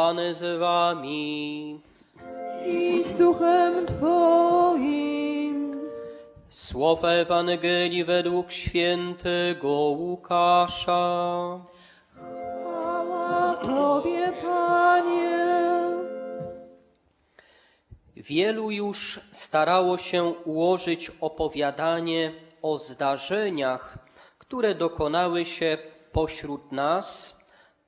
Pan z wami. i z duchem Twoim. Słowa Ewangelii według świętego Łukasza. Chwała Tobie, Panie. Wielu już starało się ułożyć opowiadanie o zdarzeniach, które dokonały się pośród nas,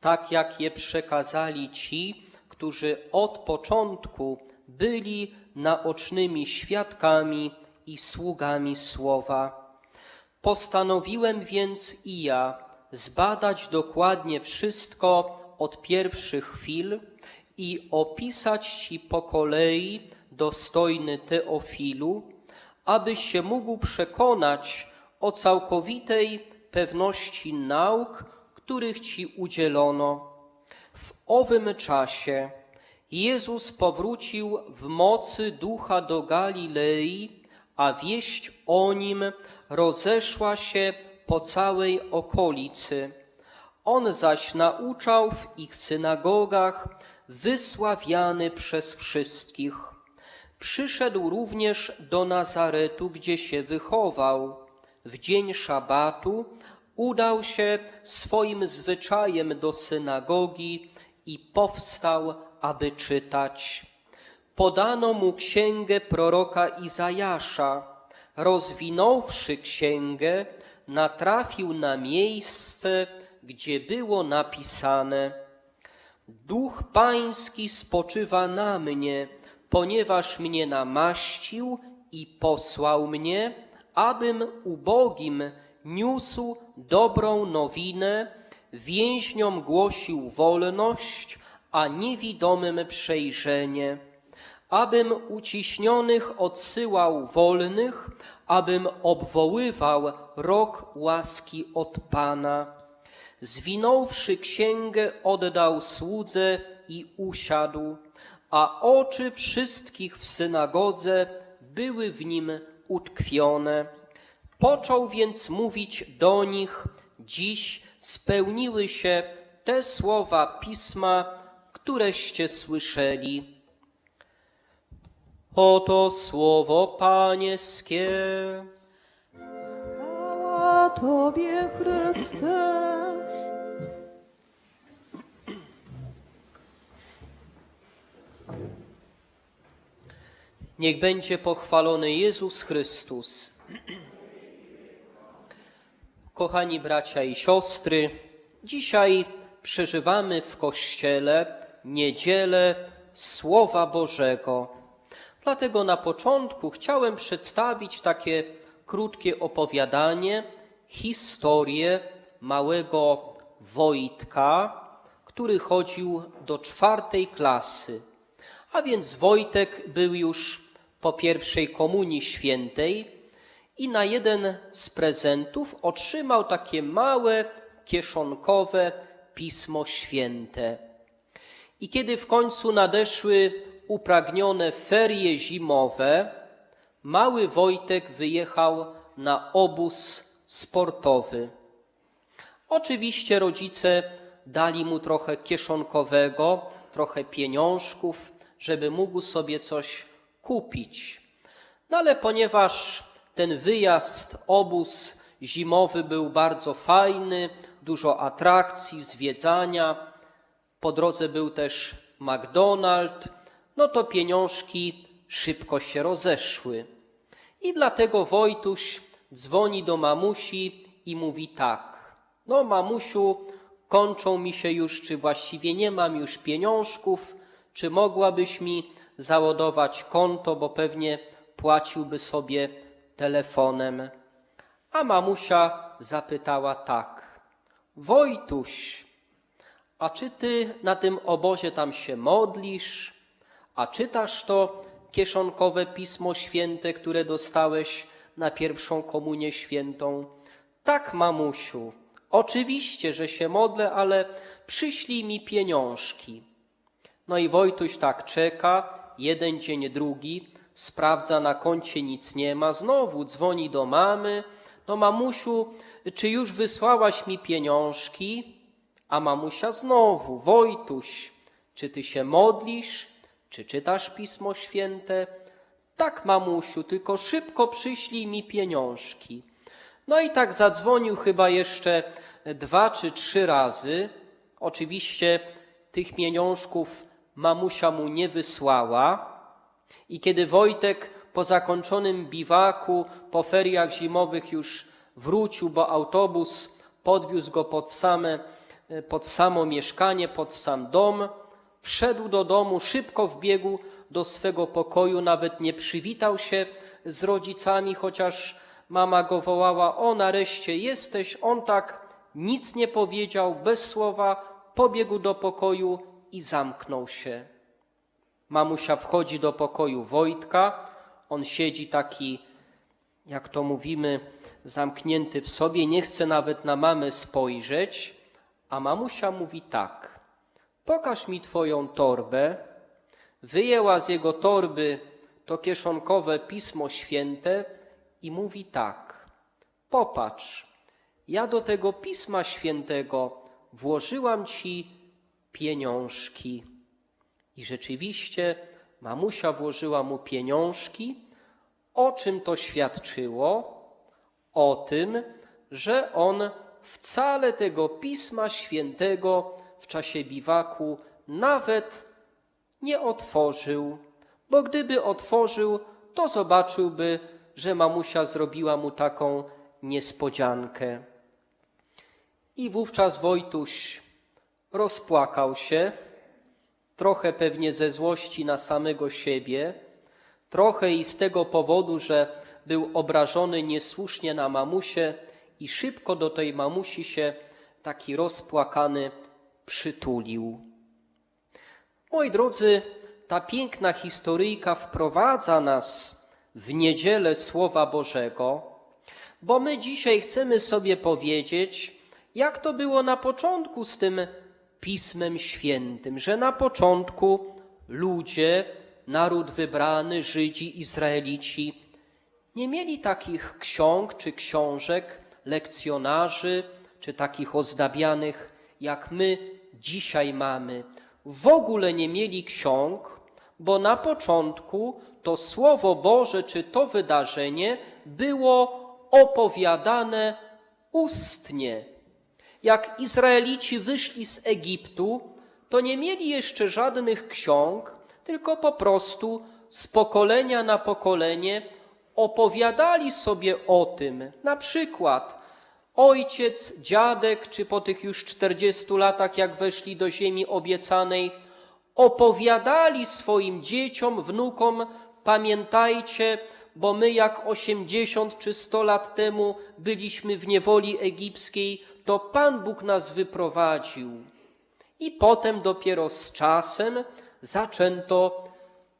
tak jak je przekazali ci, którzy od początku byli naocznymi świadkami i sługami słowa. Postanowiłem więc i ja zbadać dokładnie wszystko od pierwszych chwil i opisać Ci po kolei, dostojny Teofilu, abyś się mógł przekonać o całkowitej pewności nauk, których Ci udzielono. W owym czasie Jezus powrócił w mocy ducha do Galilei, a wieść o nim rozeszła się po całej okolicy. On zaś nauczał w ich synagogach, wysławiany przez wszystkich. Przyszedł również do Nazaretu, gdzie się wychował. W dzień szabatu udał się swoim zwyczajem do synagogi i powstał, aby czytać. Podano mu księgę proroka Izajasza. Rozwinąwszy księgę, natrafił na miejsce, gdzie było napisane: Duch Pański spoczywa na mnie, ponieważ mnie namaścił i posłał mnie, abym ubogim niósł dobrą nowinę, więźniom głosił wolność, a niewidomym przejrzenie, abym uciśnionych odsyłał wolnych, abym obwoływał rok łaski od Pana. Zwinąwszy księgę, oddał słudze i usiadł, a oczy wszystkich w synagodze były w nim utkwione. Począł więc mówić do nich: Dziś spełniły się te słowa pisma, któreście słyszeli. Oto słowo Pańskie. Chwała Tobie, Chryste. Niech będzie pochwalony Jezus Chrystus. Kochani bracia i siostry, dzisiaj przeżywamy w Kościele niedzielę Słowa Bożego. Dlatego na początku chciałem przedstawić takie krótkie opowiadanie, historię małego Wojtka, który chodził do czwartej klasy. A więc Wojtek był już po pierwszej komunii świętej i na jeden z prezentów otrzymał takie małe, kieszonkowe pismo święte. I kiedy w końcu nadeszły upragnione ferie zimowe, mały Wojtek wyjechał na obóz sportowy. Oczywiście rodzice dali mu trochę kieszonkowego, trochę pieniążków, żeby mógł sobie coś kupić. No ale ponieważ ten wyjazd, obóz zimowy był bardzo fajny, dużo atrakcji, zwiedzania, po drodze był też McDonald's, no to pieniążki szybko się rozeszły. I dlatego Wojtuś dzwoni do mamusi i mówi tak: No, mamusiu, kończą mi się już, czy właściwie nie mam już pieniążków, czy mogłabyś mi załadować konto, bo pewnie płaciłby sobie telefonem. A mamusia zapytała tak: Wojtuś, a czy ty na tym obozie tam się modlisz? A czytasz to kieszonkowe pismo święte, które dostałeś na pierwszą komunię świętą? Tak, mamusiu, oczywiście, że się modlę, ale przyślij mi pieniążki. No i Wojtuś tak czeka, jeden dzień, drugi, sprawdza na koncie, nic nie ma, znowu dzwoni do mamy. No mamusiu, czy już wysłałaś mi pieniążki? A mamusia znowu, Wojtuś, czy ty się modlisz, czy czytasz Pismo Święte? Tak, mamusiu, tylko szybko przyślij mi pieniążki. No i tak zadzwonił chyba jeszcze dwa czy trzy razy. Oczywiście tych pieniążków mamusia mu nie wysłała. I kiedy Wojtek po zakończonym biwaku, po feriach zimowych już wrócił, bo autobus podwiózł go pod, same, pod samo mieszkanie, pod sam dom, wszedł do domu, szybko wbiegł do swego pokoju, nawet nie przywitał się z rodzicami, chociaż mama go wołała: O, nareszcie jesteś. On tak nic nie powiedział, bez słowa pobiegł do pokoju i zamknął się. Mamusia wchodzi do pokoju Wojtka. On siedzi taki, jak to mówimy, zamknięty w sobie, nie chce nawet na mamę spojrzeć. A mamusia mówi tak: Pokaż mi twoją torbę. Wyjęła z jego torby to kieszonkowe pismo święte i mówi tak: Popatrz, ja do tego pisma świętego włożyłam ci pieniążki. I rzeczywiście mamusia włożyła mu pieniążki. O czym to świadczyło? O tym, że on wcale tego pisma świętego w czasie biwaku nawet nie otworzył, bo gdyby otworzył, to zobaczyłby, że mamusia zrobiła mu taką niespodziankę. I wówczas Wojtuś rozpłakał się, trochę pewnie ze złości na samego siebie, trochę i z tego powodu, że był obrażony niesłusznie na mamusię i szybko do tej mamusi się taki rozpłakany przytulił. Moi drodzy, ta piękna historyjka wprowadza nas w niedzielę Słowa Bożego, bo my dzisiaj chcemy sobie powiedzieć, jak to było na początku z tym Pismem Świętym, że na początku ludzie, naród wybrany, Żydzi, Izraelici, nie mieli takich ksiąg czy książek, lekcjonarzy, czy takich ozdabianych, jak my dzisiaj mamy. W ogóle nie mieli ksiąg, bo na początku to Słowo Boże czy to wydarzenie było opowiadane ustnie. Jak Izraelici wyszli z Egiptu, to nie mieli jeszcze żadnych ksiąg, tylko po prostu z pokolenia na pokolenie opowiadali sobie o tym. Na przykład ojciec, dziadek, czy po tych już 40 latach, jak weszli do ziemi obiecanej, opowiadali swoim dzieciom, wnukom, pamiętajcie, bo my jak 80 czy 100 lat temu byliśmy w niewoli egipskiej, to Pan Bóg nas wyprowadził. I potem dopiero z czasem zaczęto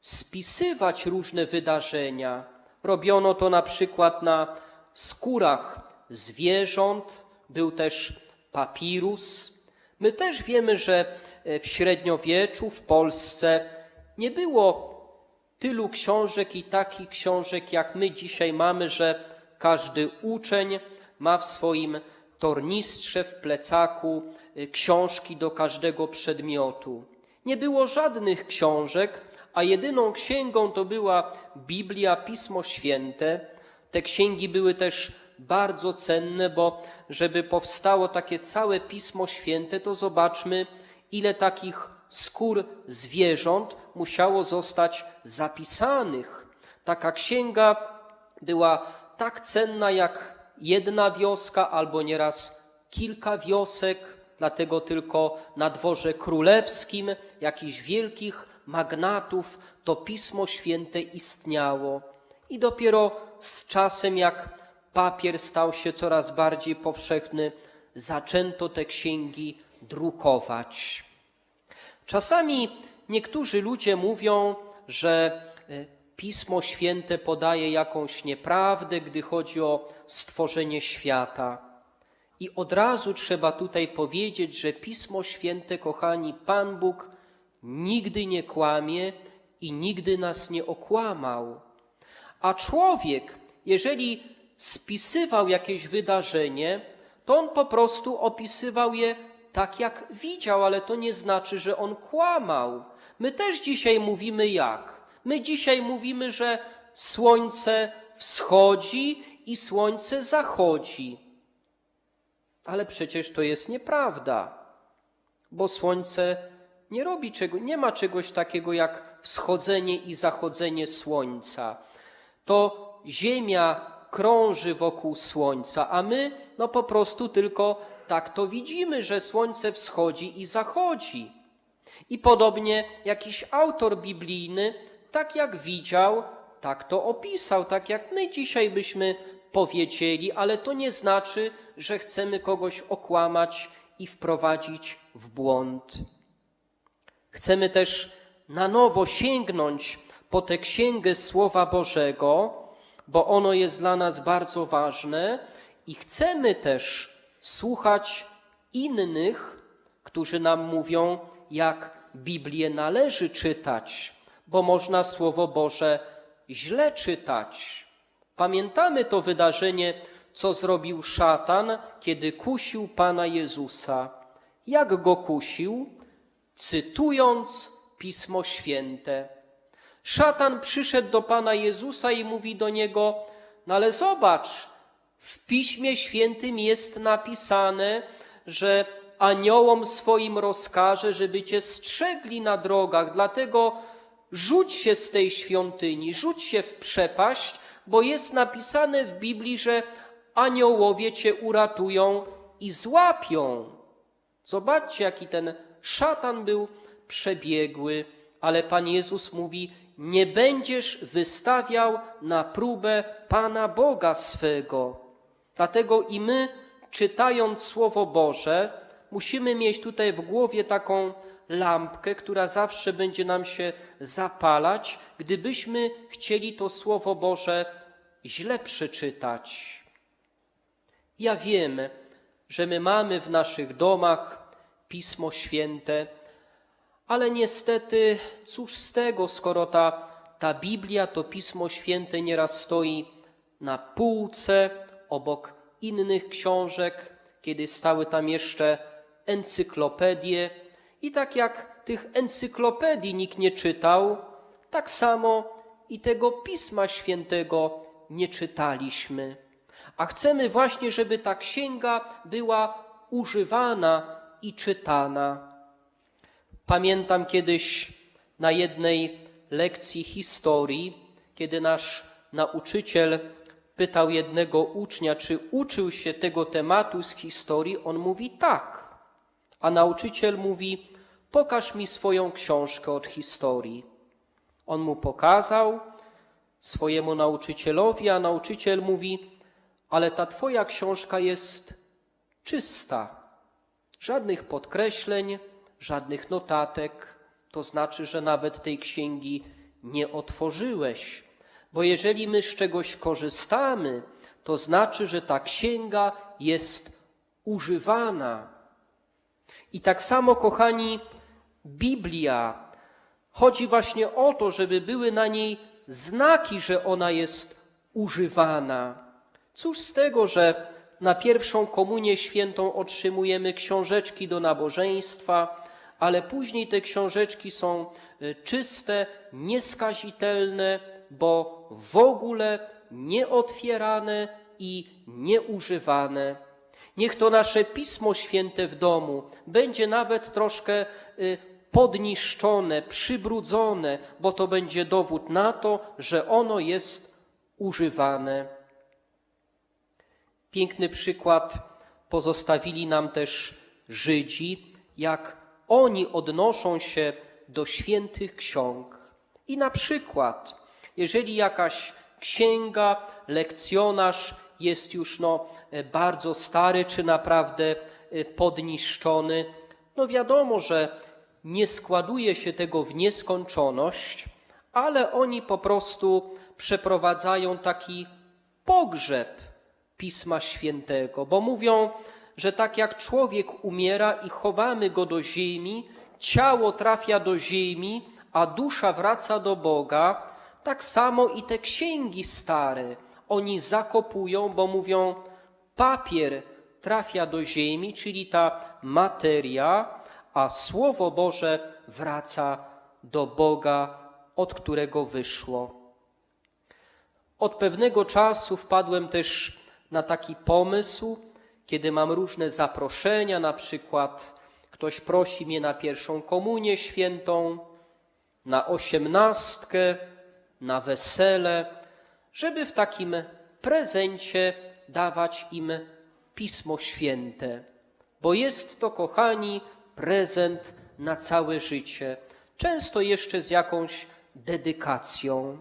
spisywać różne wydarzenia. Robiono to na przykład na skórach zwierząt, był też papirus. My też wiemy, że w średniowieczu w Polsce nie było tylu książek i takich książek, jak my dzisiaj mamy, że każdy uczeń ma w swoim tornistrze, w plecaku y, książki do każdego przedmiotu. Nie było żadnych książek, a jedyną księgą to była Biblia, Pismo Święte. Te księgi były też bardzo cenne, bo żeby powstało takie całe Pismo Święte, to zobaczmy, ile takich skór zwierząt musiało zostać zapisanych. Taka księga była tak cenna jak jedna wioska albo nieraz kilka wiosek, dlatego tylko na dworze królewskim jakichś wielkich magnatów to Pismo Święte istniało. I dopiero z czasem, jak papier stał się coraz bardziej powszechny, zaczęto te księgi drukować. Czasami niektórzy ludzie mówią, że e, Pismo Święte podaje jakąś nieprawdę, gdy chodzi o stworzenie świata. I od razu trzeba tutaj powiedzieć, że Pismo Święte, kochani, Pan Bóg nigdy nie kłamie i nigdy nas nie okłamał. A człowiek, jeżeli spisywał jakieś wydarzenie, to on po prostu opisywał je tak, jak widział, ale to nie znaczy, że on kłamał. My też dzisiaj mówimy jak? My dzisiaj mówimy, że słońce wschodzi i słońce zachodzi. Ale przecież to jest nieprawda, bo słońce nie robi czego, nie ma czegoś takiego jak wschodzenie i zachodzenie słońca. To Ziemia krąży wokół słońca, a my no po prostu tylko tak to widzimy, że słońce wschodzi i zachodzi. I podobnie jakiś autor biblijny, tak jak widział, tak to opisał, tak jak my dzisiaj byśmy powiedzieli, ale to nie znaczy, że chcemy kogoś okłamać i wprowadzić w błąd. Chcemy też na nowo sięgnąć po tę księgę Słowa Bożego, bo ono jest dla nas bardzo ważne i chcemy też słuchać innych, którzy nam mówią, jak Biblię należy czytać, bo można Słowo Boże źle czytać. Pamiętamy to wydarzenie, co zrobił szatan, kiedy kusił Pana Jezusa. Jak go kusił? Cytując Pismo Święte. Szatan przyszedł do Pana Jezusa i mówi do niego: No ale zobacz, w Piśmie Świętym jest napisane, że aniołom swoim rozkaże, żeby cię strzegli na drogach, dlatego rzuć się z tej świątyni, rzuć się w przepaść, bo jest napisane w Biblii, że aniołowie cię uratują i złapią. Zobaczcie, jaki ten szatan był przebiegły, ale Pan Jezus mówi: Nie będziesz wystawiał na próbę Pana Boga swego. Dlatego i my, czytając Słowo Boże, musimy mieć tutaj w głowie taką lampkę, która zawsze będzie nam się zapalać, gdybyśmy chcieli to Słowo Boże źle przeczytać. Ja wiem, że my mamy w naszych domach Pismo Święte, ale niestety, cóż z tego, skoro ta, ta Biblia, to Pismo Święte nieraz stoi na półce obok innych książek, kiedy stały tam jeszcze encyklopedie. I tak jak tych encyklopedii nikt nie czytał, tak samo i tego Pisma Świętego nie czytaliśmy. A chcemy właśnie, żeby ta księga była używana i czytana. Pamiętam kiedyś na jednej lekcji historii, kiedy nasz nauczyciel pytał jednego ucznia, czy uczył się tego tematu z historii, on mówi tak. A nauczyciel mówi: Pokaż mi swoją książkę od historii. On mu pokazał swojemu nauczycielowi, a nauczyciel mówi: Ale ta twoja książka jest czysta. Żadnych podkreśleń, żadnych notatek. To znaczy, że nawet tej księgi nie otworzyłeś. Bo jeżeli my z czegoś korzystamy, to znaczy, że ta księga jest używana. I tak samo, kochani, Biblia chodzi właśnie o to, żeby były na niej znaki, że ona jest używana. Cóż z tego, że na pierwszą komunię świętą otrzymujemy książeczki do nabożeństwa, ale później te książeczki są y, czyste, nieskazitelne, bo w ogóle nieotwierane i nieużywane. Niech to nasze Pismo Święte w domu będzie nawet troszkę y, podniszczone, przybrudzone, bo to będzie dowód na to, że ono jest używane. Piękny przykład pozostawili nam też Żydzi, jak oni odnoszą się do świętych ksiąg. I na przykład, jeżeli jakaś księga, lekcjonarz jest już no, bardzo stary, czy naprawdę e, podniszczony, no wiadomo, że nie składuje się tego w nieskończoność, ale oni po prostu przeprowadzają taki pogrzeb Pisma Świętego, bo mówią, że tak jak człowiek umiera i chowamy go do ziemi, ciało trafia do ziemi, a dusza wraca do Boga, tak samo i te księgi stare oni zakopują, bo mówią, papier trafia do ziemi, czyli ta materia, a Słowo Boże wraca do Boga, od którego wyszło. Od pewnego czasu wpadłem też na taki pomysł, kiedy mam różne zaproszenia, na przykład ktoś prosi mnie na pierwszą komunię świętą, na osiemnastkę, na wesele, żeby w takim prezencie dawać im Pismo Święte, bo jest to, kochani, prezent na całe życie, często jeszcze z jakąś dedykacją.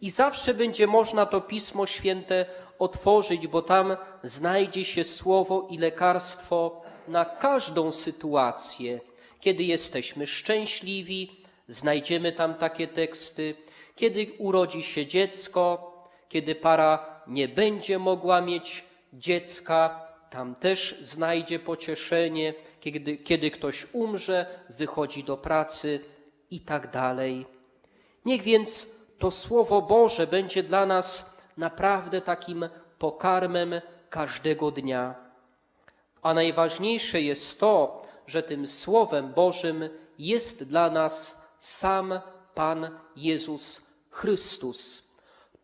I zawsze będzie można to Pismo Święte otworzyć, bo tam znajdzie się słowo i lekarstwo na każdą sytuację. Kiedy jesteśmy szczęśliwi, znajdziemy tam takie teksty. Kiedy urodzi się dziecko, kiedy para nie będzie mogła mieć dziecka, tam też znajdzie pocieszenie. Kiedy, kiedy ktoś umrze, wychodzi do pracy i tak dalej. Niech więc to Słowo Boże będzie dla nas naprawdę takim pokarmem każdego dnia. A najważniejsze jest to, że tym Słowem Bożym jest dla nas sam Pan Jezus Chrystus.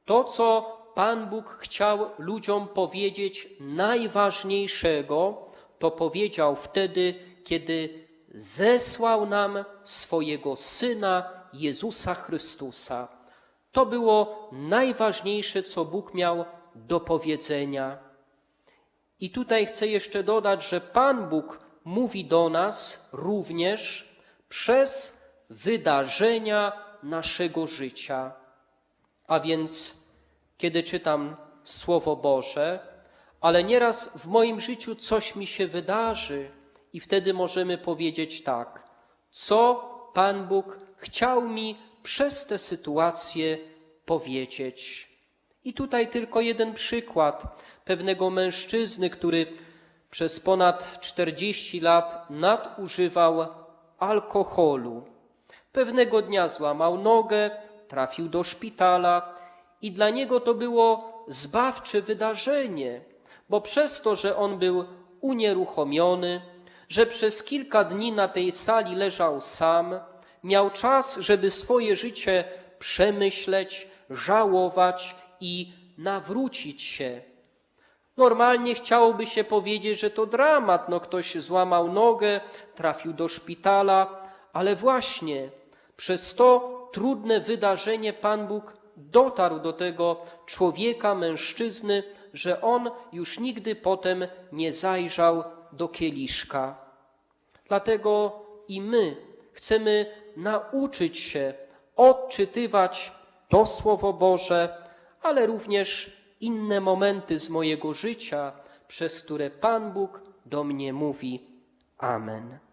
To, co Pan Bóg chciał ludziom powiedzieć najważniejszego, to powiedział wtedy, kiedy zesłał nam swojego Syna Jezusa Chrystusa. To było najważniejsze, co Bóg miał do powiedzenia. I tutaj chcę jeszcze dodać, że Pan Bóg mówi do nas również przez wydarzenia naszego życia. A więc, kiedy czytam Słowo Boże, ale nieraz w moim życiu coś mi się wydarzy, i wtedy możemy powiedzieć tak: co Pan Bóg chciał mi przez tę sytuację powiedzieć. I tutaj tylko jeden przykład pewnego mężczyzny, który przez ponad 40 lat nadużywał alkoholu. Pewnego dnia złamał nogę, trafił do szpitala i dla niego to było zbawcze wydarzenie, bo przez to, że on był unieruchomiony, że przez kilka dni na tej sali leżał sam, miał czas, żeby swoje życie przemyśleć, żałować i nawrócić się. Normalnie chciałoby się powiedzieć, że to dramat, no ktoś złamał nogę, trafił do szpitala, ale właśnie przez to trudne wydarzenie Pan Bóg dotarł do tego człowieka, mężczyzny, że on już nigdy potem nie zajrzał do kieliszka. Dlatego i my chcemy nauczyć się odczytywać to Słowo Boże, ale również inne momenty z mojego życia, przez które Pan Bóg do mnie mówi. Amen.